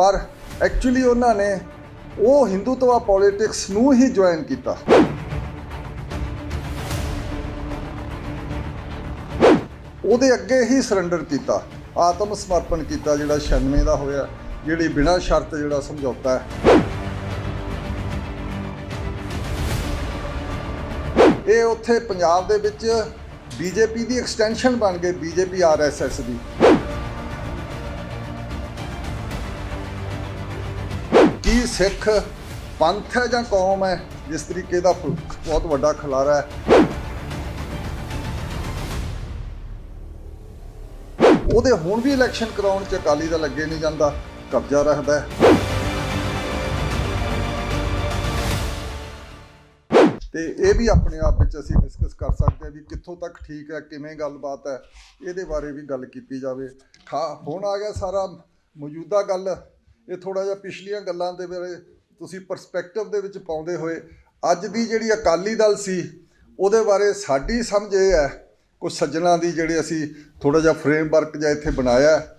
ਪਰ ਐਕਚੁਅਲੀ ਉਹਨਾਂ ਨੇ ਉਹ ਹਿੰਦੂਤਵਾ ਪੋਲਿਟਿਕਸ ਨੂੰ ਹੀ ਜੁਆਇਨ ਕੀਤਾ। ਉਹਦੇ ਅੱਗੇ ਹੀ ਸਰੈਂਡਰ ਕੀਤਾ। ਆਤਮ ਸਮਰਪਣ ਕੀਤਾ ਜਿਹੜਾ 96 ਦਾ ਹੋਇਆ, ਜਿਹੜੀ ਬਿਨਾਂ ਸ਼ਰਤ ਜਿਹੜਾ ਸਮਝੌਤਾ ਹੈ। ਇਹ ਉੱਥੇ ਪੰਜਾਬ ਦੇ ਵਿੱਚ ਬੀਜੇਪੀ ਦੀ ਐਕਸਟੈਂਸ਼ਨ ਬਣ ਗਏ ਬੀਜੇਪੀ ਆਰਐਸਐਸ ਦੀ। ਸਿੱਖ, ਪੰਥ ਹੈ ਜਾਂ ਕੌਮ ਹੈ, ਜਿਸ ਤਰੀਕੇ ਦਾ ਫ- ਬਹੁਤ ਵੱਡਾ ਖਲਾਰਾ ਹੈ। ਉਹਦੇ ਹੁਣ ਵੀ ਇਲੈਕਸ਼ਨ ਕਰਾਉਣ ਚ ਅਕਾਲੀ ਦਾ ਲੱਗੇ ਨਹੀਂ ਜਾਂਦਾ, ਕਬਜ਼ਾ ਰੱਖਦਾ ਹੈ। ਤੇ ਇਹ ਵੀ ਆਪਣੇ ਆਪ ਵਿੱਚ ਅਸੀਂ ਡਿਸਕਸ ਕਰ ਸਕਦੇ ਹਾਂ ਵੀ ਕਿੱਥੋਂ ਤੱਕ ਠੀਕ ਹੈ, ਕਿਵੇਂ ਗੱਲਬਾਤ ਹੈ, ਇਹਦੇ ਬਾਰੇ ਵੀ ਗੱਲ ਕੀਤੀ ਜਾਵੇ। ਖਾ, ਹੁਣ ਆ ਗਿਆ ਸਾਰਾ ਮੌਜੂਦਾ ਗੱਲ। ਇਹ ਥੋੜਾ ਜਿਹਾ ਪਿਛਲੀਆਂ ਗੱਲਾਂ ਦੇ ਬਾਰੇ ਤੁਸੀਂ ਪਰਸਪੈਕਟਿਵ ਦੇ ਵਿੱਚ ਪਾਉਂਦੇ ਹੋਏ, ਅੱਜ ਦੀ ਜਿਹੜੀ ਅਕਾਲੀ ਦਲ ਸੀ, ਉਹਦੇ ਬਾਰੇ ਸਾਡੀ ਸਮਝ ਇਹ ਹੈ ਕੁਝ ਸੱਜਣਾ ਦੀ ਜਿਹੜੇ ਅਸੀਂ ਥੋੜਾ ਜਿਹਾ ਫਰੇਮਵਰਕ ਜਾਂ ਇੱਥੇ ਬਣਾਇਆ ਹੈ।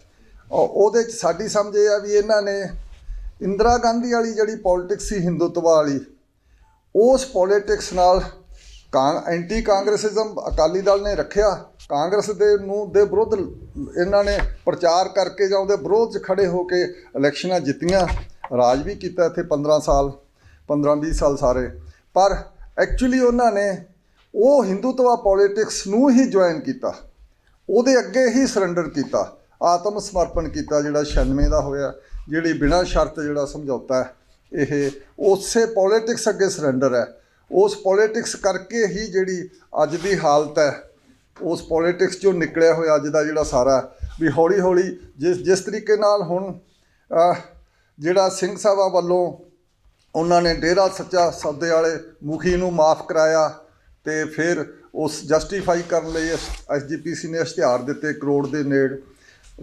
ਉਹਦੇ ਚ ਸਾਡੀ ਸਮਝ ਇਹ ਆ ਵੀ ਇਹਨਾਂ ਨੇ ਇੰਦਰਾ ਗਾਂਧੀ ਵਾਲੀ ਜਿਹੜੀ ਪੋਲਿਟਿਕਸ ਸੀ ਹਿੰਦੂਤਵਾ ਵਾਲੀ, ਉਸ ਪੋਲਿਟਿਕਸ ਨਾਲ ਕਾਂ ਐਂਟੀ ਕਾਂਗਰਸਿਜ਼ਮ ਅਕਾਲੀ ਦਲ ਨੇ ਰੱਖਿਆ ਕਾਂਗਰਸ ਦੇ ਨੂੰ ਦੇ ਵਿਰੁੱਧ ਇਹਨਾਂ ਨੇ ਪ੍ਰਚਾਰ ਕਰਕੇ ਜਾਂ ਉਹਦੇ ਵਿਰੋਧ 'ਚ ਖੜੇ ਹੋ ਕੇ ਇਲੈਕਸ਼ਨਾਂ ਜਿੱਤੀਆਂ, ਰਾਜ ਵੀ ਕੀਤਾ ਇੱਥੇ 15 ਸਾਲ 15 20 ਸਾਲ ਸਾਰੇ। ਪਰ ਐਕਚੁਅਲੀ ਉਹਨਾਂ ਨੇ ਉਹ ਹਿੰਦੂਤਵਾ ਪੋਲਿਟਿਕਸ ਨੂੰ ਹੀ ਜੁਆਇਨ ਕੀਤਾ। ਉਹਦੇ ਅੱਗੇ ਹੀ ਸਰੈਂਡਰ ਕੀਤਾ। ਆਤਮ ਸਮਰਪਣ ਕੀਤਾ ਜਿਹੜਾ 96 ਦਾ ਹੋਇਆ, ਜਿਹੜੀ ਬਿਨਾਂ ਸ਼ਰਤ ਜਿਹੜਾ ਸਮਝੌਤਾ ਹੈ, ਇਹ ਉਸੇ ਪੋਲਿਟਿਕਸ ਅੱਗੇ ਸਰੈਂਡਰ ਹੈ। ਉਸ ਪੋਲਿਟਿਕਸ ਕਰਕੇ ਹੀ ਜਿਹੜੀ ਅੱਜ ਦੀ ਹਾਲਤ ਹੈ ਉਸ ਪੋਲਿਟਿਕਸ ਚੋਂ ਨਿਕਲਿਆ ਹੋਇਆ ਅੱਜ ਦਾ ਜਿਹੜਾ ਸਾਰਾ ਵੀ ਹੌਲੀ ਹੌਲੀ ਜਿਸ ਜਿਸ ਤਰੀਕੇ ਨਾਲ ਹੁਣ ਜਿਹੜਾ ਸਿੰਘ ਸਾਹਿਬਾਂ ਵੱਲੋਂ ਉਹਨਾਂ ਨੇ ਡੇਰਾ ਸੱਚਾ ਸੌਦੇ ਵਾਲੇ ਮੁਖੀ ਨੂੰ ਮਾਫ ਕਰਾਇਆ ਤੇ ਫਿਰ ਉਸ ਜਸਟੀਫਾਈ ਕਰਨ ਲਈ ਐਸਜੀਪੀਸੀ ਨੇ ਇਸ਼ਤਿਹਾਰ ਦਿੱਤੇ ਕਰੋੜ ਦੇ ਨੇੜ।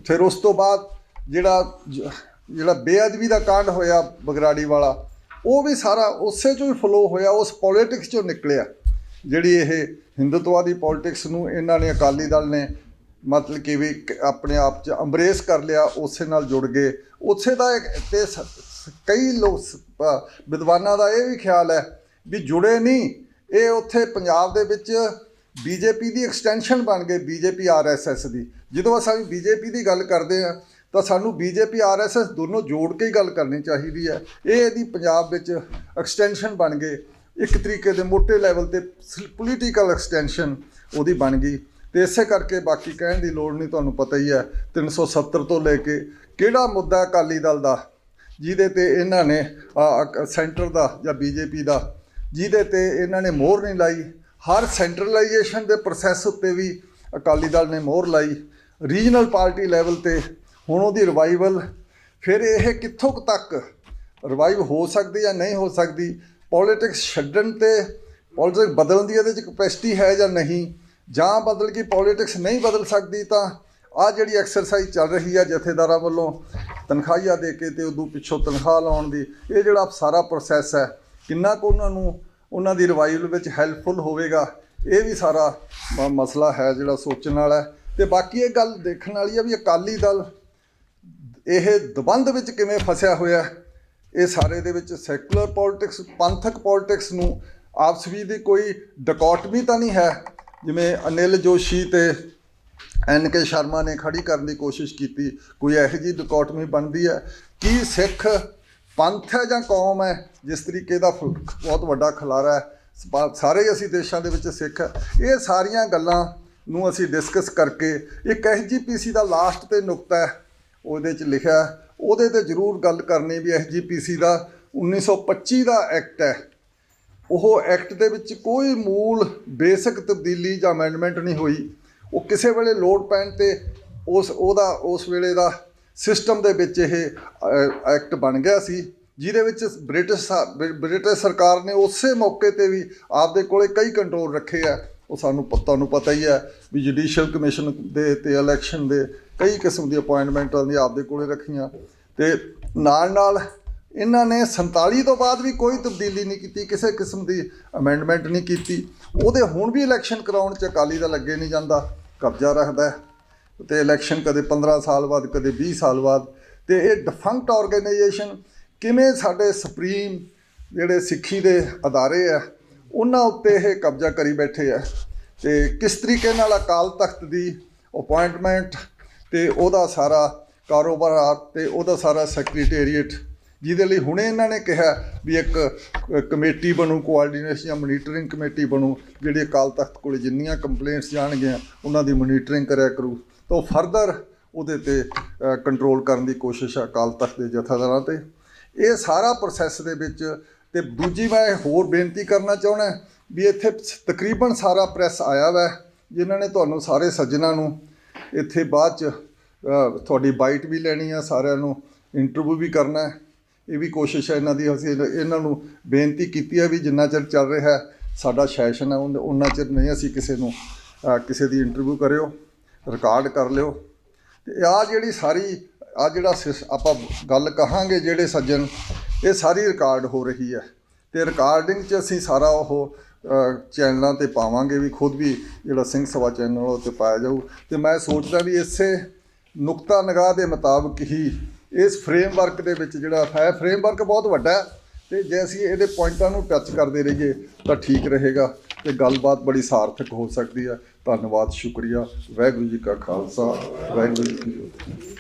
ਫਿਰ ਉਸ ਤੋਂ ਬਾਅਦ ਜਿਹੜਾ ਜ- ਜਿਹੜਾ ਬੇਅਦਬੀ ਦਾ ਕਾਂਡ ਹੋਇਆ ਬਗਰਾੜੀ ਵਾਲਾ, ਉਹ ਵੀ ਸਾਰਾ ਉਸੇ ਚੋਂ ਹੀ ਫਲੋ ਹੋਇਆ, ਉਸ ਪੋਲਿਟਿਕਸ ਚੋਂ ਨਿਕਲਿਆ। ਜਿਹੜੀ ਇਹ ਹਿੰਦੂਤਵਾ ਦੀ ਪੋਲਿਟਿਕਸ ਨੂੰ ਇਹਨਾਂ ਨੇ ਅਕਾਲੀ ਦਲ ਨੇ ਮਤਲਬ ਕਿ ਵੀ ਆਪਣੇ ਆਪ 'ਚ ਅੰਬਰੇਸ ਕਰ ਲਿਆ, ਉਸੇ ਨਾਲ ਜੁੜ ਗਏ। ਉਸੇ ਦਾ ਇੱਕ ਤੇ ਸ- ਕਈ ਲੋਕ ਸ- ਵਿਦਵਾਨਾਂ ਦਾ ਇਹ ਵੀ ਖਿਆਲ ਹੈ ਵੀ ਜੁੜੇ ਨਹੀਂ। ਇਹ ਉੱਥੇ ਪੰਜਾਬ ਦੇ ਵਿੱਚ ਬੀਜੇਪੀ ਦੀ ਐਕਸਟੈਂਸ਼ਨ ਬਣ ਗਏ, ਬੀਜੇਪੀ ਆਰਐਸਐਸ ਦੀ। ਜਦੋਂ ਅਸੀਂ ਬੀਜੇਪੀ ਦੀ ਗੱਲ ਕਰਦੇ ਆ ਤਾਂ ਸਾਨੂੰ ਬੀਜੇਪੀ ਆਰਐਸਐਸ ਦੋਨੋਂ ਜੋੜ ਕੇ ਹੀ ਗੱਲ ਕਰਨੀ ਚਾਹੀਦੀ ਹੈ। ਇਹ ਇਹਦੀ ਪੰਜਾਬ ਵਿੱਚ ਐਕਸਟੈਂਸ਼ਨ ਬਣ ਗਏ। ਇੱਕ ਤਰੀਕੇ ਦੇ ਮੋਟੇ ਲੈਵਲ ਤੇ ਪੋਲੀਟੀਕਲ ਐਕਸਟੈਂਸ਼ਨ ਉਹਦੀ ਬਣ ਗਈ। ਤੇ ਇਸੇ ਕਰਕੇ ਬਾਕੀ ਕਹਿਣ ਦੀ ਲੋੜ ਨਹੀਂ, ਤੁਹਾਨੂੰ ਪਤਾ ਹੀ ਹੈ 370 ਤੋਂ ਲੈ ਕੇ ਕਿਹੜਾ ਮੁੱਦਾ ਅਕਾਲੀ ਦਲ ਦਾ, ਜਿਹਦੇ ਤੇ ਇਹਨਾਂ ਨੇ ਸੈਂਟਰ ਦਾ ਜਾਂ ਬੀਜੇਪੀ ਦਾ, ਜਿਹਦੇ ਤੇ ਇਹਨਾਂ ਨੇ ਮੋਹਰ ਨਹੀਂ ਲਾਈ। ਹਰ ਸੈਂਟਰਲਾਈਜੇਸ਼ਨ ਦੇ ਪ੍ਰੋਸੈਸ ਉੱਤੇ ਵੀ ਅਕਾਲੀ ਦਲ ਨੇ ਮੋਹਰ ਲਾਈ। ਰੀਜਨਲ ਪਾਰਟੀ ਲੈਵਲ ਤੇ ਹੁਣ ਉਹਦੀ ਰਿਵਾਈਵਲ ਫਿਰ ਇਹ ਕਿੱਥੋਂ ਤੱਕ ਰਿਵਾਈਵ ਹੋ ਸਕਦੀ ਜਾਂ ਨਹੀਂ ਹੋ ਸਕਦੀ ਪੋਲਿਟਿਕਸ ਛੱਡਣ ਤੇ ਪੋਲਿਟਿਕਸ ਬਦਲਣ ਦੀ ਇਹਦੇ ਚ ਕਪੈਸਿਟੀ ਹੈ ਜਾਂ ਨਹੀਂ? ਜਾਂ ਬਦਲ ਕੇ ਪੋਲਿਟਿਕਸ ਨਹੀਂ ਬਦਲ ਸਕਦੀ ਤਾਂ ਆ ਜਿਹੜੀ ਐਕਸਰਸਾਈਜ਼ ਚੱਲ ਰਹੀ ਆ ਜਥੇਦਾਰਾਂ ਵੱਲੋਂ ਤਨਖਾਹੀਆਂ ਦੇ ਕੇ ਤੇ ਉਦੋਂ ਪਿੱਛੋਂ ਤਨਖਾਹ ਲਾਉਣ ਦੀ, ਇਹ ਜਿਹੜਾ ਸਾਰਾ ਪ੍ਰੋਸੈਸ ਹੈ, ਕਿੰਨਾ ਕੁ ਉਹਨਾਂ ਨੂੰ ਉਹਨਾਂ ਦੀ ਰਿਵਾਈਵਲ ਵਿੱਚ ਹੈਲਪਫੁਲ ਹੋਵੇਗਾ, ਇਹ ਵੀ ਸਾਰਾ ਮ- ਮਸਲਾ ਹੈ ਜਿਹੜਾ ਸੋਚਣ ਵਾਲਾ ਹੈ। ਤੇ ਬਾਕੀ ਇਹ ਗੱਲ ਦੇਖਣ ਵਾਲੀ ਆ ਵੀ ਅਕਾਲੀ ਦਲ ਇਹ ਦਬੰਧ ਵਿੱਚ ਕਿਵੇਂ ਫਸਿਆ ਹੋਇਆ ਇਹ ਸਾਰੇ ਦੇ ਵਿੱਚ ਸੈਕੂਲਰ ਪੋਲਿਟਿਕਸ ਪੰਥਕ ਪੋਲਿਟਿਕਸ ਨੂੰ ਆਪਸ ਵਿੱਚ ਦੀ ਕੋਈ ਡਕੋਟਮੀ ਤਾਂ ਨਹੀਂ ਹੈ? ਜਿਵੇਂ ਅਨਿਲ ਜੋਸ਼ੀ ਤੇ ਐਨ ਕੇ ਸ਼ਰਮਾ ਨੇ ਖੜੀ ਕਰਨ ਦੀ ਕੋਸ਼ਿਸ਼ ਕੀਤੀ, ਕੋਈ ਇਹੋ ਜਿਹੀ ਡਕੋਟਮੀ ਬਣਦੀ ਹੈ? ਕੀ ਸਿੱਖ ਪੰਥ ਹੈ ਜਾਂ ਕੌਮ ਹੈ? ਜਿਸ ਤਰੀਕੇ ਦਾ ਫ- ਬਹੁਤ ਵੱਡਾ ਖਲਾਰਾ ਹੈ। ਸਾਰੇ ਅਸੀਂ ਦੇਸ਼ਾਂ ਦੇ ਵਿੱਚ ਸਿੱਖ ਇਹ ਸਾਰੀਆਂ ਗੱਲਾਂ ਨੂੰ ਅਸੀਂ ਡਿਸਕਸ ਕਰਕੇ ਇੱਕ ਐਸਜੀਪੀਸੀ ਦਾ ਲਾਸਟ ਤੇ ਨੁਕਤਾ ਹੈ, ਉਹਦੇ 'ਚ ਲਿਖਿਆ ਉਹਦੇ ਤੇ ਜ਼ਰੂਰ ਗੱਲ ਕਰਨੀ ਵੀ ਐਸਜੀਪੀਸੀ ਦਾ 1925 ਦਾ ਐਕਟ ਹੈ। ਉਹ ਐਕਟ ਦੇ ਵਿੱਚ ਕੋਈ ਮੂਲ ਬੇਸਿਕ ਤਬਦੀਲੀ ਜਾਂ ਅਮੈਂਡਮੈਂਟ ਨਹੀਂ ਹੋਈ। ਉਹ ਕਿਸੇ ਵੇਲੇ ਲੋਡ ਪੈਣ ਤੇ ਉਸ, ਉਹਦਾ, ਉਸ ਵੇਲੇ ਦਾ ਸਿਸਟਮ ਦੇ ਵਿੱਚ ਇਹ ਐਕਟ ਬਣ ਗਿਆ ਸੀ, ਜਿਹਦੇ ਵਿੱਚ ਬ੍ਰਿਟਿਸ਼ ਸਾ- ਬ੍ਰਿਟਿਸ਼ ਸਰਕਾਰ ਨੇ ਉਸੇ ਮੌਕੇ ਤੇ ਵੀ ਆਪਦੇ ਕੋਲੇ ਕਈ ਕੰਟਰੋਲ ਰੱਖੇ ਆ। ਉਹ ਸਾਨੂੰ ਪਤਾ ਨੂੰ ਪਤਾ ਹੀ ਹੈ ਵੀ ਜੁਡੀਸ਼ੀਅਲ ਕਮਿਸ਼ਨ ਦੇ ਤੇ ਇਲੈਕਸ਼ਨ ਦੇ ਕਈ ਕਿਸਮ ਦੀ ਅਪਾਇੰਟਮੈਂਟਾਂ ਦੀ ਆਪਦੇ ਕੋਲੇ ਰੱਖੀਆਂ। ਤੇ ਨਾਲ ਨਾਲ ਇਹਨਾਂ ਨੇ 47 ਤੋਂ ਬਾਅਦ ਵੀ ਕੋਈ ਤਬਦੀਲੀ ਨਹੀਂ ਕੀਤੀ, ਕਿਸੇ ਕਿਸਮ ਦੀ ਅਮੈਂਡਮੈਂਟ ਨਹੀਂ ਕੀਤੀ। ਉਹਦੇ ਹੁਣ ਵੀ ਇਲੈਕਸ਼ਨ ਕਰਾਉਣ ਚ ਅਕਾਲੀ ਦਾ ਲੱਗੇ ਨਹੀਂ ਜਾਂਦਾ, ਕਬਜ਼ਾ ਰੱਖਦਾ ਹੈ। ਤੇ ਇਲੈਕਸ਼ਨ ਕਦੇ 15 ਸਾਲ ਬਾਅਦ, ਕਦੇ 20 ਸਾਲ ਬਾਅਦ। ਤੇ ਇਹ ਡਿਫੰਕਟ ਆਰਗੇਨਾਈਜੇਸ਼ਨ ਕਿਵੇਂ ਸਾਡੇ ਸੁਪਰੀਮ ਜਿਹੜੇ ਸਿੱਖੀ ਦੇ ਅਦਾਰੇ ਆ ਉਹਨਾਂ ਉੱਤੇ ਇਹ ਕਬਜ਼ਾ ਕਰੀ ਬੈਠੇ ਆ। ਤੇ ਕਿਸ ਤਰੀਕੇ ਨਾਲ ਅਕਾਲ ਤਖਤ ਦੀ ਅਪਾਇੰਟਮੈਂਟ ਤੇ ਉਹਦਾ ਸਾਰਾ ਕਾਰੋਬਾਰ ਤੇ ਉਹਦਾ ਸਾਰਾ ਸੈਕਟਰੀਏਟ ਜਿਹਦੇ ਲਈ ਹੁਣੇ ਇਹਨਾਂ ਨੇ ਕਿਹਾ ਵੀ ਇੱਕ ਕਮੇਟੀ ਬਣੂ ਕੋਆਰਡੀਨੇਸ਼ਨ ਜਾਂ ਮੋਨੀਟਰਿੰਗ ਕਮੇਟੀ ਬਣੂ, ਜਿਹੜੀ ਅਕਾਲ ਤਖਤ ਕੋਲ ਜਿੰਨੀਆਂ ਕੰਪਲੇਂਟਸ ਜਾਣਗੀਆਂ, ਉਹਨਾਂ ਦੀ ਮੋਨੀਟਰਿੰਗ ਕਰਿਆ ਕਰੂ। ਤਾਂ ਫਰਦਰ ਉਹਦੇ ਤੇ ਕੰਟਰੋਲ ਕਰਨ ਦੀ ਕੋਸ਼ਿਸ਼ ਅਕਾਲ ਤਖਤ ਦੇ ਜਥੇਦਾਰਾਂ ਤੇ। ਇਹ ਸਾਰਾ ਪ੍ਰੋਸੈਸ ਦੇ ਵਿੱਚ ਤੇ ਦੂਜੀ ਮੈਂ ਹੋਰ ਬੇਨਤੀ ਕਰਨਾ ਚਾਹੁੰਦਾ ਵੀ ਇੱਥੇ ਤਕਰੀਬਨ ਸਾਰਾ ਪ੍ਰੈਸ ਆਇਆ ਵਾ, ਜਿਨ੍ਹਾਂ ਨੇ ਤੁਹਾਨੂੰ ਸਾਰੇ ਸੱਜਣਾ ਨੂੰ ਇੱਥੇ ਬਾਅਦ ਚ ਤੁਹਾਡੀ ਬਾਈਟ ਵੀ ਲੈਣੀ ਆ, ਸਾਰਿਆਂ ਨੂੰ ਇੰਟਰਵਿਊ ਵੀ ਕਰਨਾ ਹੈ। ਇਹ ਵੀ ਕੋਸ਼ਿਸ਼ ਹੈ ਇਹਨਾਂ ਦੀ, ਅਸੀਂ ਇਹਨਾਂ ਨੂੰ ਬੇਨਤੀ ਕੀਤੀ ਹੈ ਵੀ ਜਿੰਨਾ ਚਿਰ ਚੱਲ ਰਿਹਾ ਹੈ, ਸਾਡਾ ਸੈਸ਼ਨ ਹੈ ਉਹਨਾਂ ਚਿਰ ਨਹੀਂ ਅਸੀਂ ਕਿਸੇ ਨੂੰ ਕਿਸੇ ਦੀ ਇੰਟਰਵਿਊ ਕਰਿਓ ਰਿਕਾਰਡ ਕਰ ਲਿਓ। ਤੇ ਆ ਜਿਹੜੀ ਸਾਰੀ ਆ ਜਿਹੜਾ ਸਿਸ- ਆਪਾਂ ਗੱਲ ਕਹਾਂਗੇ ਜਿਹੜੇ ਸੱਜਣ ਇਹ ਸਾਰੀ ਰਿਕਾਰਡ ਹੋ ਰਹੀ ਹੈ। ਤੇ ਰਿਕਾਰਡਿੰਗ 'ਚ ਅਸੀਂ ਸਾਰਾ ਉਹ ਚੈਨਲਾਂ ਤੇ ਪਾਵਾਂਗੇ ਵੀ, ਖੁਦ ਵੀ ਜਿਹੜਾ ਸਿੰਘ ਸਭਾ ਚੈਨਲ ਉਹ ਤੇ ਪਾਇਆ ਜਾਊ। ਤੇ ਮੈਂ ਸੋਚਦਾ ਵੀ ਇਸੇ ਨੁਕਤਾ ਨਿਗਾਹ ਦੇ ਮੁਤਾਬਕ ਹੀ ਇਸ ਫਰੇਮਵਰਕ ਦੇ ਵਿੱਚ ਜਿਹੜਾ ਹੈ ਫਰੇਮਵਰਕ ਬਹੁਤ ਵੱਡਾ ਹੈ। ਤੇ ਜੇ ਅਸੀਂ ਇਹਦੇ ਪੁਆਇੰਟਾਂ ਨੂੰ ਟੱਚ ਕਰਦੇ ਰਹੀਏ, ਤਾਂ ਠੀਕ ਰਹੇਗਾ ਤੇ ਗੱਲਬਾਤ ਬੜੀ ਸਾਰਥਕ ਹੋ ਸਕਦੀ ਹੈ। ਧੰਨਵਾਦ, ਸ਼ੁਕਰੀਆ। ਵਾਹਿਗੁਰੂ ਜੀ ਕਾ ਖਾਲਸਾ, ਵਾਹਿਗੁਰੂ ਜੀ ਕੀ ਫਤਿਹ।